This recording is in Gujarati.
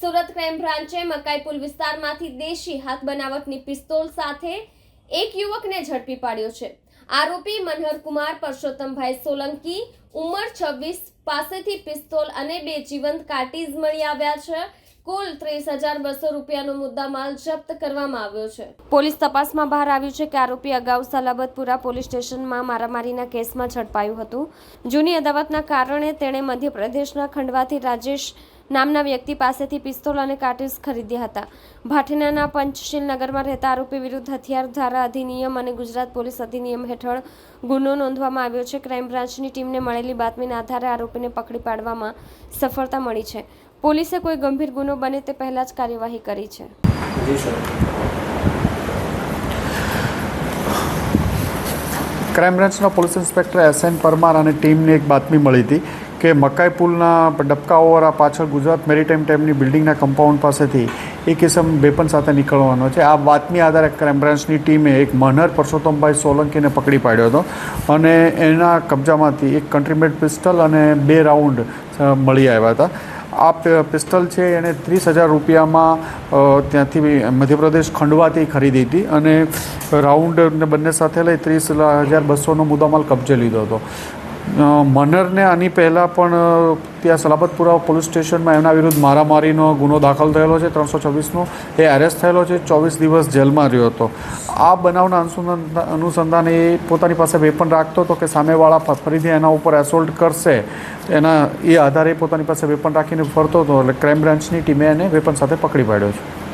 સુરત ક્રાઇમ બ્રાન્ચે મકાઈપુલ વિસ્તારમાંથી દેશી હાથ બનાવટની પિસ્તોલ સાથે એક યુવકને ઝડપી પાડ્યો છે. આરોપી મનહરકુમાર પરસોત્તમભાઈ સોલંકી, ઉંમર છવ્વીસ, પાસેથી પિસ્તોલ અને બે જીવંત કાર્ટીઝ મળી આવ્યા છે. કુલ ત્રીસ હજાર બસો રૂપિયાનો મુદ્દામાલ જપ્ત કરવામાં આવ્યો છે. પોલીસ તપાસમાં બહાર આવ્યું છે કે આરોપી અગાઉ સલાબતપુરા પોલીસ સ્ટેશનમાં મારામારીના કેસમાં ઝડપાયું હતું. જૂની અદાવતના કારણે તેણે મધ્યપ્રદેશના ખંડવાથી રાજેશ નામના વ્યક્તિ પાસેથી પિસ્તોલ અને કાર્ટીઝ ખરીદ્યા હતા. ભાટીનાના પંચશીલ નગરમાં રહેતા આરોપી વિરુદ્ધ હથિયાર ધારા અધિનિયમ અને ગુજરાત પોલીસ અધિનિયમ હેઠળ ગુનો નોંધવામાં આવ્યો છે. ક્રાઇમ બ્રાન્ચની ટીમને મળેલી બાતમીના આધારે આરોપીને પકડી પાડવામાં સફળતા મળી છે. પોલીસે કોઈ ગંભીર ગુનો બને તે પહેલા જ કાર્યવાહી કરી છે. ક્રાઇમ બ્રાન્ચના police inspector S N Parmar અને ટીમને એક બાતમી મળી હતી કે મકાઈ પુલના ડબકાઓવાળા પાછળ ગુજરાત મેરીટાઈમ ટાઈમની બિલ્ડિંગના કમ્પાઉન્ડ પાસેથી એક કિસમ વેપન સાથે નીકળવાનો છે. આ બાતમી આધારે ક્રાઇમ બ્રાન્ચની ટીમે એક મનહર પરસોત્તમભાઈ સોલંકીને પકડી પાડ્યો હતો અને એના કબજામાંથી એક કન્ટ્રીમેડ પિસ્ટલ અને બે રાઉન્ડ મળી આવ્યા હતા. આ પિસ્તલ છે એણે ત્રીસ હજાર રૂપિયામાં ત્યાંથી મધ્યપ્રદેશ ખંડવાથી ખરીદી હતી અને રાઉન્ડ બંને સાથે લઈ ત્રીસ હજાર બસોનો મુદ્દામાલ કબજે લીધો હતો. મનરને આની પહેલાં પણ ત્યાં સલાબતપુરા પોલીસ સ્ટેશનમાં એમના વિરુદ્ધ મારામારીનો ગુનો દાખલ થયેલો છે, ત્રણસો છવ્વીસનો. એ એરેસ્ટ થયેલો છે, ચોવીસ દિવસ જેલમાં રહ્યો હતો. આ બનાવના અનુસંધાન એ પોતાની પાસે વેપન રાખતો હતો કે સામેવાળા ફરીથી એના ઉપર એસોલ્ટ કરશે. એના, એ આધારે પોતાની પાસે વેપન રાખીને ફરતો હતો, એટલે ક્રાઇમ બ્રાન્ચની ટીમે એને વેપન સાથે પકડી પાડ્યો છે.